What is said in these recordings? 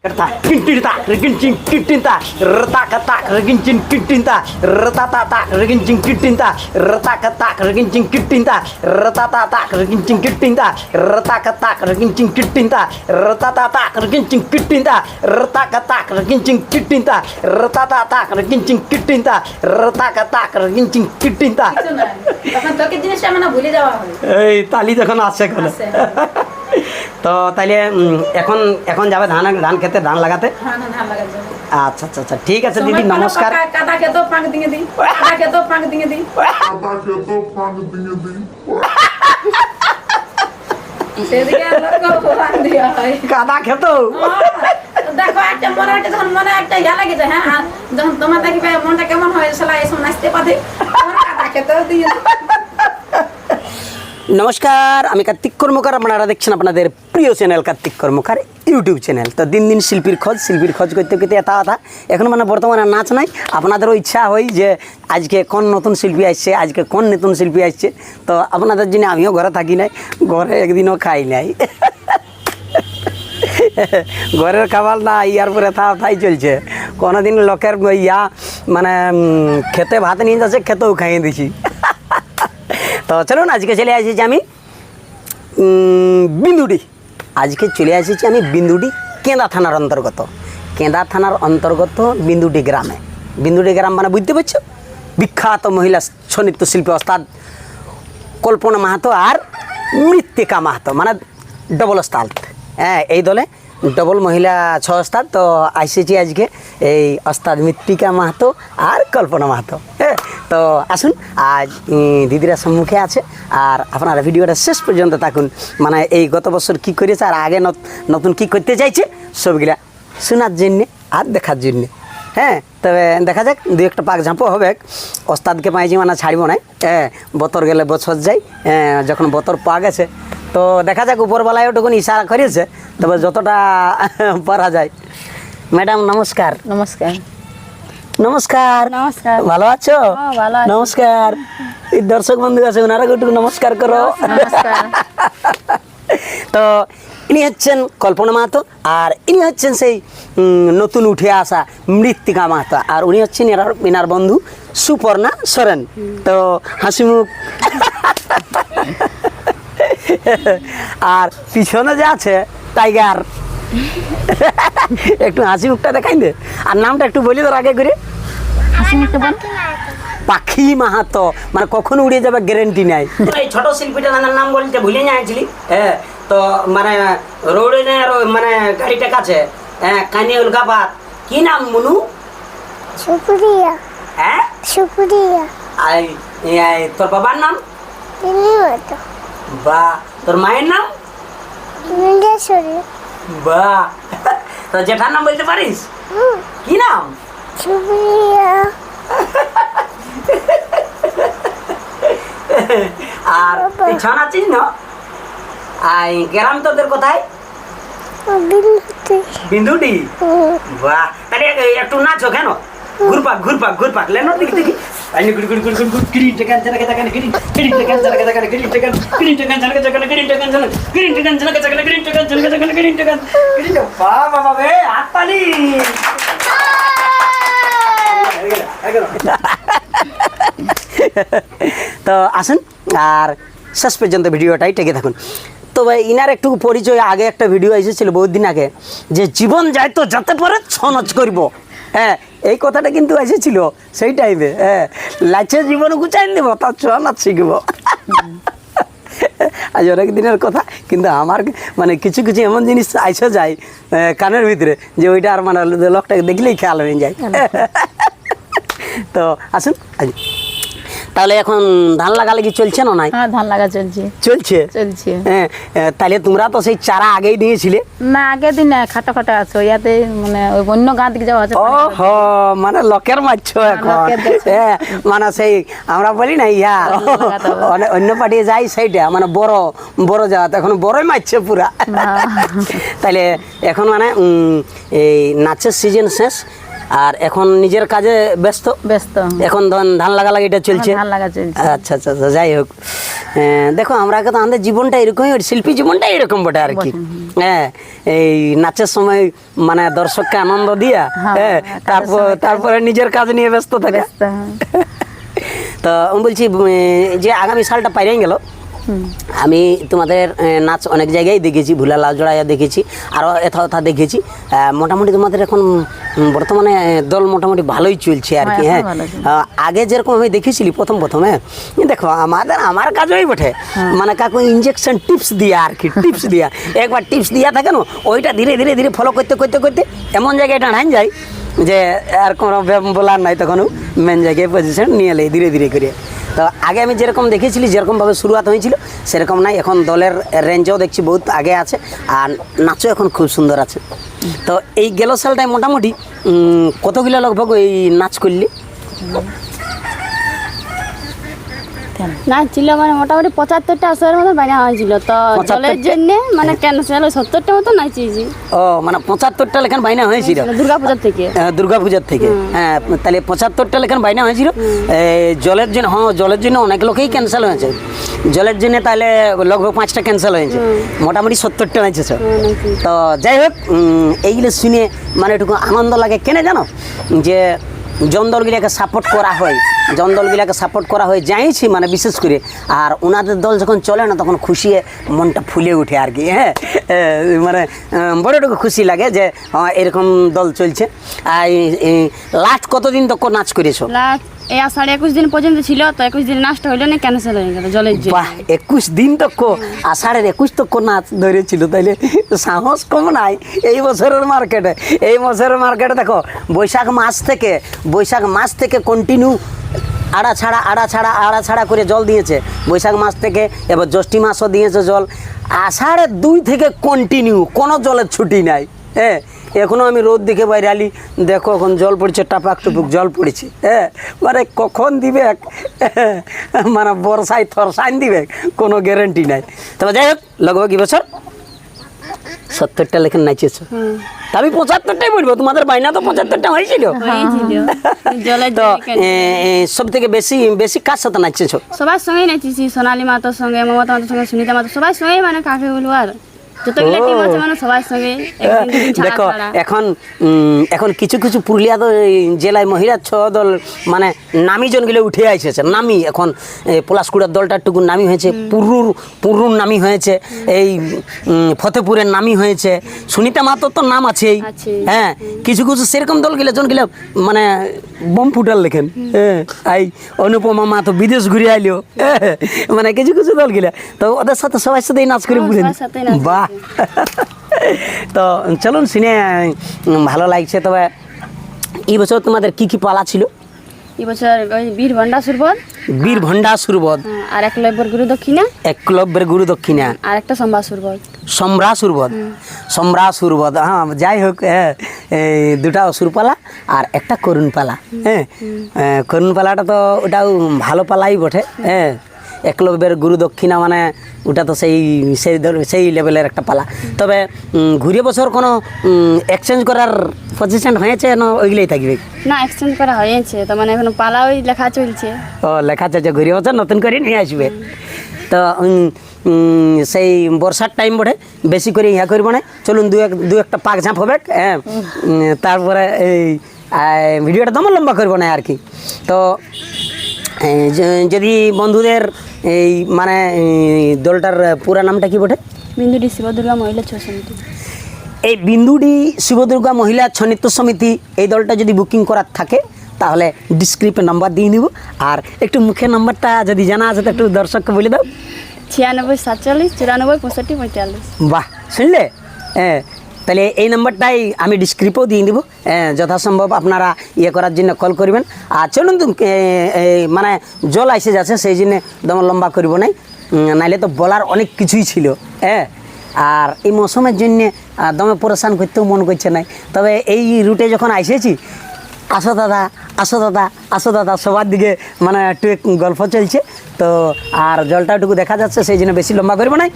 Kerta, kintinta, regincing kintinta, retak ketak, regincing kintinta, retatatak, regincing kintinta, retak ketak, regincing kintinta, retatatak, regincing kintinta, retak ketak, regincing kintinta, retatatak, regincing kintinta, retak ketak, regincing kintinta, retatatak, regincing kintinta, retak ketak, regincing kintinta. কিছু নয় তখন তোকে জিনিসটা মানে ভুলে যাওয়া হবে এই তালি যখন আসছে এখন আসে। তো তাইলে এখন এখন যাবে ধান ধান খেতে ধান লাগাতে? হ্যাঁ জন্য আচ্ছা আচ্ছা আচ্ছা ঠিক আছে দিদি নমস্কার। কাদা খেত হয়। কাদা খেত তো দেখো একটা মনে একটা যখন মনে একটা ইয়া লাগে যায় হ্যাঁ যখন তোমার দেখবে মনটা কেমন হয় সালা এসব নাচতে পারে। কাদা খেতেও দিয়ে। নমস্কার, আমি কার্তিক কর্মকার। আপনারা দেখছেন আপনাদের প্রিয় channel Kartik Karmakar YouTube channel. তো দিন দিন শিল্পীর খোঁজ শিল্পীর খোঁজ করতে করতে এটা কথা এখন মানে বর্তমানে নাচ নাই। আপনাদেরও ইচ্ছা হয় যে আজকে কোন নতুন শিল্পী আসছে, আজকে কোন নতুন শিল্পী আসছে। তো আপনাদের জন্য আমিও ঘরে থাকি নাই, ঘরে একদিনও খাই নাই। ঘরের খাবার না ইয়ার পরে থা থাই চলছে। কোনোদিন লোকের ইয়া মানে খেতে ভাত নিয়ে যাচ্ছে, খেতেও খাইয়ে দিছি। তো চলুন, আজকে চলে এসেছি আমি বিন্দুডি। আজকে চলে এসেছি আমি বিন্দুডি কেঁদা থানার অন্তর্গত। কেঁদা থানার অন্তর্গত বিন্দুডি গ্রামে। বিন্দুডি গ্রাম মানে বুঝতে পারছ? বিখ্যাত মহিলা ছনৃত্য শিল্পী অস্তাদ কল্পনা মাহাতো আর মৃত্তিকা মাহাতো মানে ডবল ওস্তাদ হ্যাঁ এই দলে ডবল মহিলা, ছ ওস্তাদ তো আসেছি আজকে এই ওস্তাদ মৃত্তিকা মাহাতো আর কল্পনা মাহাতো। হ্যাঁ তো আসুন আজ দিদিরা সম্মুখে আছে। আর আপনারা ভিডিওটা শেষ পর্যন্ত থাকুন। মানে এই গত বছর কী করেছে আর আগে নত- নতুন কী করতে চাইছে সবগুলা শোনার জন্যে আর দেখার জন্যে। হ্যাঁ তবে দেখা যাক দু একটা পাক ঝাঁপো হবে। ওস্তাদকে পাইছি মানে ছাড়বো নাই। হ্যাঁ বতর গেলে বছর যাই। হ্যাঁ, যখন বতর পাওয়া গেছে। তো দেখা যাক উপরবেলায় ওটুকুন ইশারা করেছে। তবে যতটা পারা যায়। ম্যাডাম নমস্কার। নমস্কার। নমস্কার। নমস্কার। ভালো আছো? হ্যাঁ। নমস্কার। এই দর্শক বন্ধু আছে ওনারা একটু নমস্কার করো। তো ইনি হচ্ছেন কল্পনা মাহাতো আর ইনি হচ্ছেন সেই নতুন উঠে আসা মৃত্তিকা মাহাতো আর উনি হচ্ছেন এনার এনার বন্ধু সুপর্ণা সরেন। তো হাসি মুখ। আর পিছনে যে আছে টাইগার। একটু হাসি মুখটা দেখাই দে। আর নামটা একটু বলি তোর আগে করে। হাসি মুখটা বল। পাখি মাহাতো মানে কখন উড়ে যাবে গ্যারেন্টি নাই। এই ছোট শিল্পীটার নাম বলতে ভুলে যাইছিলি হ্যাঁ তো মানে রোডে না আর মানে গাড়িটা কাছে? হ্যাঁ কানে উল্কাপাত কি নাম মুনু? শুক্রিয়া হ্যাঁ? শুক্রিয়া আই এই, তোর বাবার নাম? বা তোর মায়ের নাম? বা তোর জেঠার নাম বলতে পারিস? কি নাম? আর তুই ছন আছিস না? আই গ্রাম তোদের কোথায়? বিন্দুটি? বাহ তাহলে একটু নাচো কেন? ঘুরপাক ঘুরপাক ঘুরপাক। লেনো দেখি দেখি। আইনি গুড় গুড় গুড় গুড় গুড় কিরিন টেকান জানাকে জাগানে কিরিন কিরিন টেকান জানাকে জাগানে কিরিন টেকান কিরিন টেকান জানাকে জাগানে কিরিন টেকান জানাকে কিরিন টেকান জানাকে জাগানে কিরিন টেকান জানাকে জাগানে কিরিন টেকান কিরিন টেকান বাহ বাহ বাহ বে হাত তালি তো আসুন আর শেষ পর্যন্ত ভিডিওটাই টেকে থাকুন তবে ইনার একটু পরিচয় আগে একটা ভিডিও এসেছিল বহুত দিন আগে যে জীবন যায় তো যাতে পারে ছনচ করব হ্যাঁ এই কথাটা কিন্তু এসেছিল সেই টাইমে হ্যাঁ। লাচে জীবন গুচাই দেব তার ছনাচ শিখব। আজ অনেক দিনের কথা কিন্তু আমার মানে কিছু কিছু এমন জিনিস আইসে যায় কানের ভিতরে যে ওইটা আর মানে লোকটাকে দেখলেই খেয়াল হয়ে যায়। তো আসুন আজ তাহলে এখন ধান লাগালাগি চলছে না নাই? হ্যাঁ ধান লাগা চলছে। চলছে? চলছে। হ্যাঁ তাহলে তোমরা তো সেই চারা আগেই দিয়েছিলে। না আগের দিন খাটো খাটো আছো। ইয়াতে মানে ওই অন্য গাঁ দিকে যাওয়া আছে। ও হো মানে লোকের মারছো এখন। হ্যাঁ মানে সেই আমরা বলি না ইয়া অন্য পার্টি যাই সেইটা মানে বড় বড় যাওয়া এখন বড়ই মারছে পুরা। তাহলে এখন মানে এই নাচের সিজন শেষ। আর এখন নিজের কাজে ব্যস্ত? ব্যস্ত। এখন ধান ধান লাগা লাগা এটা চলছে? ধান লাগা চলছে। আচ্ছা আচ্ছা আচ্ছা, যাই হোক। দেখো আমরা তো আমাদের জীবনটা এরকমই শিল্পী জীবনটা এরকম বটে আর কি। হ্যাঁ এই নাচের সময় মানে দর্শককে আনন্দ দিয়া হ্যাঁ, হ্যাঁ তারপর তারপরে নিজের কাজ নিয়ে ব্যস্ত থাকে। হ্যাঁ। তো আমি বলছি যে আগামী সালটা পাইরাই গেল। আমি তোমাদের নাচ অনেক জায়গায় দেখেছি ভুলা লাজড়াইয়া দেখেছি আরও এথা ওথা দেখেছি মোটামুটি তোমাদের এখন বর্তমানে দল মোটামুটি ভালোই চলছে আর কি হ্যাঁ, হ্যাঁ। আগে যেরকম আমি দেখেছিলি প্রথম প্রথম হ্যাঁ দেখো আমাদের আমার কাজই বটে। হ্যাঁ। মানে কাকু ইঞ্জেকশন টিপস দিয়া আর কি টিপস দিয়া। একবার টিপস দিয়া থাকে না ওইটা ধীরে ধীরে ধীরে ফলো করতে করতে করতে এমন জায়গায় টানান যায় যে আর কোনো বলার নাই তখন মেন জায়গায় পজিশন নিয়ে এলে ধীরে ধীরে করে। তো আগে আমি যেরকম দেখেছিলি যেরকমভাবে শুরুয়াত হয়েছিল, সেরকম নাই। এখন দলের রেঞ্জও দেখছি বহুত আগে আছে, আর নাচও এখন খুব সুন্দর আছে। তো এই গেল সালটায় মোটামুটি কতগুলো লগভগ এই নাচ করলি? না ছিল মানে মোটামুটি পঁচাত্তরটা আসরের মতো বানা হয়েছিল। তো জলের জন্য মানে ক্যান্সেল সত্তরটা মতো? নাচিয়েছি ও মানে পঁচাত্তরটা লেখান বাইনা হয়েছিল? দুর্গা পূজার থেকে। দুর্গা পূজার থেকে। হ্যাঁ তাহলে পঁচাত্তরটা লেখান বাইনা হয়েছিল? জলের জন্য হ্যাঁ জলের জন্য অনেক লোকেই ক্যান্সেল হয়েছে। জলের জন্য তাহলে লগভগ পাঁচটা ক্যান্সেল হয়েছে। মোটামুটি সত্তরটা নাচেছ তো যাই হোক এইগুলো শুনে মানে একটু আনন্দ লাগে। কেনে জানো? যে জন দলগুলাকে সাপোর্ট করা হয়। জন সাপোর্ট করা হয়ে যাইছি মানে বিশেষ করে। আর ওনাদের দল যখন চলে না, তখন খুশিয়ে মনটা ফুলে উঠে আর কি হ্যাঁ? মানে বড়টুকু খুশি লাগে যে হ্যাঁ, এরকম দল চলছে। আর লাস্ট কতদিন তো নাচ করেছ? এই একুশ দিন পর্যন্ত ছিল তো একুশ দিন নাচটা হইল না ক্যান্সেল হয়ে গেল জলের জন্য। বাহ একুশ দিন তো কো আষাঢ়ের একুশ তো কো নাচ ধরেছিল তাইলে সাহস কম নাই। এই বছরের মার্কেটে এই বছরের মার্কেটে দেখো বৈশাখ মাস থেকে বৈশাখ মাস থেকে কন্টিনিউ আড়া ছাড়া আড়া ছাড়া আড়া ছাড়া করে জল দিয়েছে। বৈশাখ মাস থেকে, এবার জ্যৈষ্ঠী মাসও দিয়েছে জল। আষাঢ়ের দুই থেকে কন্টিনিউ কোনো জলের ছুটি নাই। হ্যাঁ এখনও আমি রোদ দিকে বাইরে আলি। দেখো এখন জল পড়ছে, টাপাক টুপুক জল পড়েছে। হ্যাঁ মানে কখন দিবে? মানে বর্ষায় থরসাইন দিবে, কোনো গ্যারেন্টি নাই। তবে যাই হোক লগভগ কি বছর সত্তরটা লেখেন নাচিয়েছো তা আমি পঁচাত্তরটাই বলব তোমাদের বাইনা তো পঁচাত্তরটা হয়েছিল। হয়েছিল। তো সব থেকে বেশি বেশি কার সাথে নাচেছো? সবার সঙ্গেই নাচেছি সোনালী মাতার সঙ্গে মমতা মাতার সঙ্গে সুনিতা মাতার সবার সঙ্গেই মানে কাকে বলব আর। ছাড়া দেখো এখন এখন কিছু কিছু পুরুলিয়া জেলায় মহিলা ছ দল মানে নামি জনগুলো উঠে আসেছে নামি। এখন পলাশকুড়ার দলটা টুকু নামি হয়েছে পুরুর পুরুর নামি হয়েছে এই ফতেপুরের নামি হয়েছে সুনিতা মাতর তো নাম আছেই। হ্যাঁ কিছু কিছু সেরকম দল গেলে জনগুলো মানে বম ফুটাল লেখেন হ্যাঁ এই অনুপমা মা তো বিদেশ ঘুরে আইলো। হ্যাঁ, মানে কিছু কিছু দল গেলে। তো ওদের সাথে সবার সাথেই নাচ করে হ্যাঁ, বুঝেন। বাহ! তো চলুন শুনে ভালো লাগছে। তবে এই বছর তোমাদের কি কি পালা ছিল? এই বছর ওই বীর ভণ্ডা সুরবত বীর ভণ্ডা সুরবত আর এক লব্বর গুরু দক্ষিণা। একলব্যের গুরু দক্ষিণা। আর একটা সম্বা সুরবত সম্রা সুরবত সম্রা সুরবত হ্যাঁ যাই হোক হ্যাঁ দুটা অসুরপালা আর একটা করুণ পালা। হ্যাঁ করুণ পালাটা তো ওটাও ভালো পালাই বটে। হ্যাঁ একলব্যের গুরু দক্ষিণা মানে ওটা তো সেই সেই সেই লেভেলের একটা পালা। তবে ঘুরে বছর কোনো এক্সচেঞ্জ করার পজিশন হয়েছে না ওইগুলোই থাকবে? না এক্সচেঞ্জ করা হয়েছে। তো মানে এখন পালা ওই লেখা চলছে। ও লেখা চলছে ঘুরে বছর নতুন করে নিয়ে আসবে। তো সেই বর্ষার টাইম বটে বেশি করে ইয়া করব না। চলুন দু এক দু একটা পাক ঝাঁপ হবে হ্যাঁ? তারপরে এই ভিডিওটা তেমন লম্বা করব না আর কি। তো যদি বন্ধুদের এই মানে দলটার পুরা নামটা কি বটে? বিন্দুটি শিবদুর্গা মহিলা ছৌ সমিতি। এই বিন্দুডি শিবদুর্গা মহিলা ছনিত্য সমিতি এই দলটা যদি বুকিং করার থাকে তাহলে ডিসক্রিপে নাম্বার দিয়ে নিব আর একটু মুখের নাম্বারটা যদি জানা আছে তো একটু দর্শককে বলে দাও। ছিয়ানব্বই সাতচল্লিশ চুরানব্বই পঁয়ষট্টি পঁয়তাল্লিশ। বাহ শুনলে? হ্যাঁ তাহলে এই নাম্বারটাই আমি ডিসক্রিপও দিয়ে দেবো। যথাসম্ভব আপনারা ইয়ে করার জন্য কল করবেন। আর চলুন মানে জল আইসে যাচ্ছে, সেই জন্য দম লম্বা করব নাই। নাইলে তো বলার অনেক কিছুই ছিল হ্যাঁ আর এই মৌসুমের জন্যে দমে পরেশান করতেও মন করছে নাই। তবে এই রুটে যখন আইসেছি আসো দাদা আসো দাদা আসো দাদা সবার দিকে মানে একটু গল্প চলছে। তো আর জলটা একটু দেখা যাচ্ছে সেই জন্য বেশি লম্বা করব না।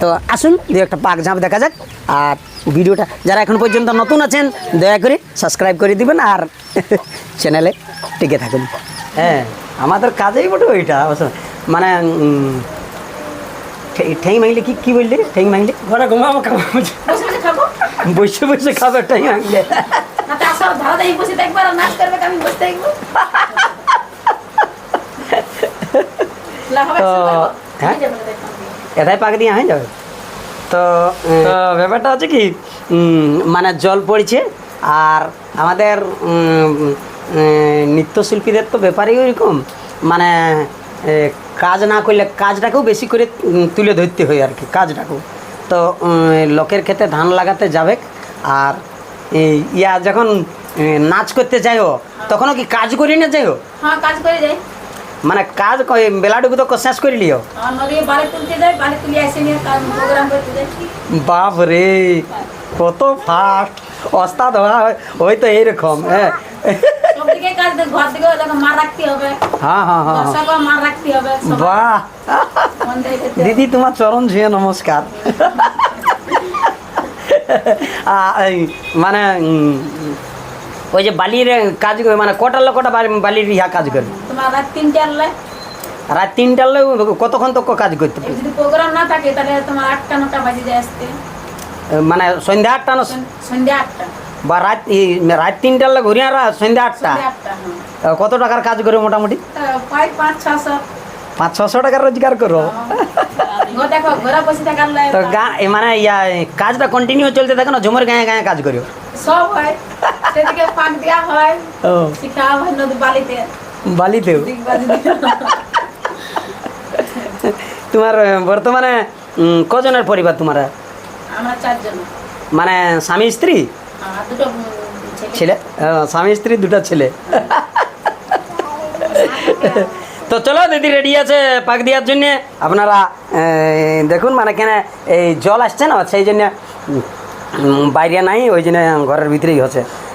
তো আসুন দু একটা পাক ঝাঁপ দেখা যাক। আর ভিডিওটা যারা এখন পর্যন্ত নতুন আছেন দয়া করে সাবস্ক্রাইব করে দিবেন আর চ্যানেলে টিকে থাকুন। হ্যাঁ আমাদের কাজেই বটে ওইটা অবশ্য। মানে ঠে- ঠেং ভাঙলে কি কি বললি? ঠেং ভাঙলে? ঘরে ঘুমাবো খাব। বসে বসে খাব। বসে বসে ঠেং ভাঙলে। তো আসো বসে দেখব আর নাচ করবে আমি বসে তো, হ্যাঁ? এটাই হয়ে যাবে। তো ব্যাপারটা হচ্ছে কি মানে জল পড়ছে আর আমাদের নৃত্যশিল্পীদের তো ব্যাপারই ওইরকম। মানে কাজ না করলে কাজটাকেও বেশি করে তুলে ধরতে হয় আর কি কাজটাকেও। তো লোকের ক্ষেত্রে ধান লাগাতে যাবে আর ইয়া যখন নাচ করতে যাইও? তখনও কি কাজ করি না যাইও? হোক কাজ করে যাই। মানে কাজ বেলাটুকু তো শেষ করে লিও? বাপ রে কত ফাস্ট অস্তাদ ওই তো এইরকম হ্যাঁ।, হ্যাঁ।, হ্যাঁ, হ্যাঁ বাহ। দিদি তোমার চরণ ঝিয়ে নমস্কার। মানে ওই যে বালির কাজ করে মানে কটা লোক কটা বালির ইহা কাজ করে? রাত তিনটে রাত তিনটার কতক্ষণ তো কাজ করতে যদি প্রোগ্রাম না থাকে তাহলে তোমার আটটা নটা বাজে যায় আসতে। মানে সন্ধ্যা আটটা না? সন্ধ্যা আটটা। বা রাত রাত তিনটার লোক ঘুরিয়ে আর সন্ধ্যা আটটা? হ্যাঁ। কত টাকার কাজ করে মোটামুটি? পাঁচ ছশো। পাঁচ ছশো টাকার রোজগার করো। ঘরে লাগে তো মানে ইয়া কাজটা কন্টিনিউ চলতে থাকে না ঝুমুর গায়ে গায়ে কাজ করিও? সব হয়। সেদিকে পাক দেওয়া হয় ও। হয় নদী বালিতে। বালিতেও। তোমার বর্তমানে কজনের পরিবার তোমার? আমরা চারজন। মানে স্বামী স্ত্রী? দুটো ছেলে। স্বামী স্ত্রী দুটা ছেলে। তো চলো দিদি রেডি আছে পাক দেওয়ার জন্য। আপনারা দেখুন মানে কেন এই জল আসছে না সেই জন্য বাইরে নাই ওই জন্য ঘরের ভিতরেই হচ্ছে।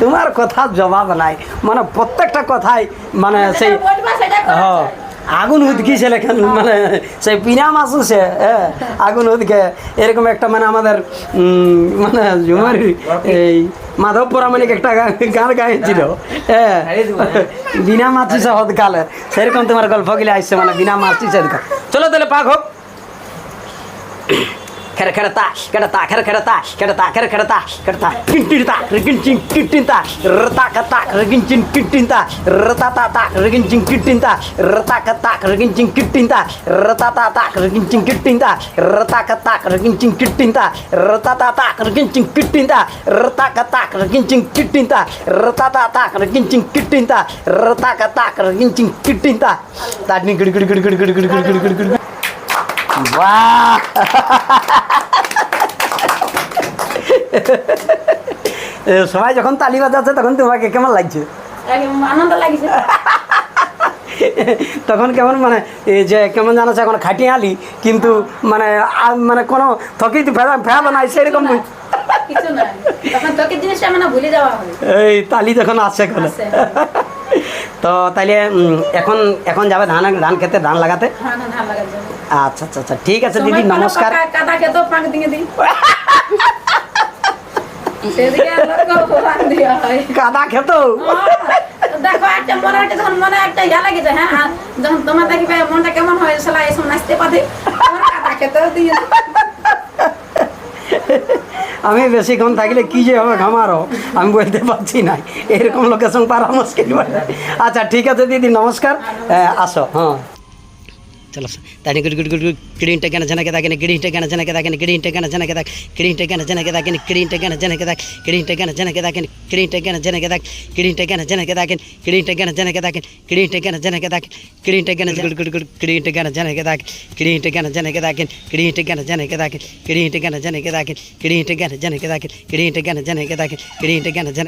তোমার কথার জবাব নাই। মানে প্রত্যেকটা কথাই মানে সেই হ্যাঁ। আগুন উদকিছে লেখেন মানে সেই পিনা মাছ সে হ্যাঁ আগুন উদকে এরকম একটা মানে আমাদের মানে ঝুমার এই মাধবপুর আমলিক একটা গান গাইছিল হ্যাঁ। বিনা মাছি হদকালে সেরকম তোমার গল্প গিলে আসছে মানে বিনা মাছি সে হদকাল চলো তাহলে পাক হোক। खरखडता कडता खरखडता कडता खरखडता कडता किंटिडता रगिंचिंग किंटिंता रता कता रगिंचिंग किंटिंता रता ताता रगिंचिंग किंटिंता रता कता रगिंचिंग किंटिंता रता ताता रगिंचिंग किंटिंता रता कता रगिंचिंग किंटिंता रता ताता रगिंचिंग किंटिंता रता कता रगिंचिंग किंटिंता रता ताता रगिंचिंग किंटिंता रता कता रगिंचिंग किंटिंता ताडणी गडगड गडगड गडगड गडगड गडगड বাহ সবাই যখন তালি বাজাচ্ছে তখন তোমাকে কেমন লাগছে? আনন্দ লাগিছে। তখন কেমন মানে যে কেমন জানাচ্ছে এখন খাটিয়ে আলি কিন্তু মানে মানে কোনো থকি ফেরা ফেরাবো নাই সেরকম না হয়। এই তালি যখন আসছে এখন। তো তাইলে এখন এখন যাবে ধান ধান খেতে ধান লাগাতে? হ্যাঁ আচ্ছা আচ্ছা আচ্ছা ঠিক আছে দিদি নমস্কার। পাকা কাদা খেতো দিয়ে দিই। হয়। কাদা খেত তো দেখো একটা মনে একটা যখন মনে একটা ইয়া লাগে হ্যাঁ যখন তোমার দেখবে মনটা কেমন হয় সালা এসব নাচতে পারে। তোমার কাদা খেতেও দিয়ে আমি বেশিক্ষণ থাকলে কি যে হবে ঘামারও আমি বলতে পারছি না। এরকম লোকের সঙ্গে পারা মুশকিল। আচ্ছা ঠিক আছে দিদি নমস্কার। হ্যাঁ, আসো হ্যাঁ। ಚಲೋ ತಾನೆ ಗುಡ್ ಗುಡ್ ಗುಡ್ ಕಿಡಿ ಇಂಟ ಗಣ ಜನಕದಾಗಿನ ಗಿಡಿ ಇಂಟ ಗಣ ಜನಕದಾಗಿನ ಗಿಡಿ ಇಂಟ ಗಣ ಜನಕದಾಗ ಕಿಡಿ ಇಂಟ ಗಣ ಜನಕದಾಗಿನ ಕಿಡಿ ಇಂಟ ಗಣ ಜನಕದಾಗ ಕಿಡಿ ಇಂಟ ಗಣ ಜನಕದಾಗಿನ ಕಿಡಿ ಇಂಟ ಗಣ ಜನಕದಾಗ ಕಿಡಿ ಇಂಟ ಗಣ ಜನಕದಾಗಿನ ಕಿಡಿ ಇಂಟ ಗಣ ಜನಕದಾಗಿನ ಕಿಡಿ ಇಂಟ ಗಣ ಜನಕದಾಗಿನ ಕಿಡಿ ಇಂಟ ಗಣ ಗುಡ್ ಗುಡ್ ಗುಡ್ ಕಿಡಿ ಇಂಟ ಗಣ ಜನಕದಾಗಿನ ಕಿಡಿ ಇಂಟ ಗಣ ಜನಕದಾಗಿನ ಕಿಡಿ ಇಂಟ ಗಣ ಜನಕದಾಗಿನ ಕಿಡಿ ಇಂಟ ಗಣ ಜನಕದಾಗಿನ ಕಿಡಿ ಇಂಟ ಗಣ ಜನಕದಾಗಿನ ಕಿಡಿ ಇಂಟ ಗಣ ಜನಕದಾಗಿನ ಕಿಡಿ ಇಂಟ ಗಣ ಜನ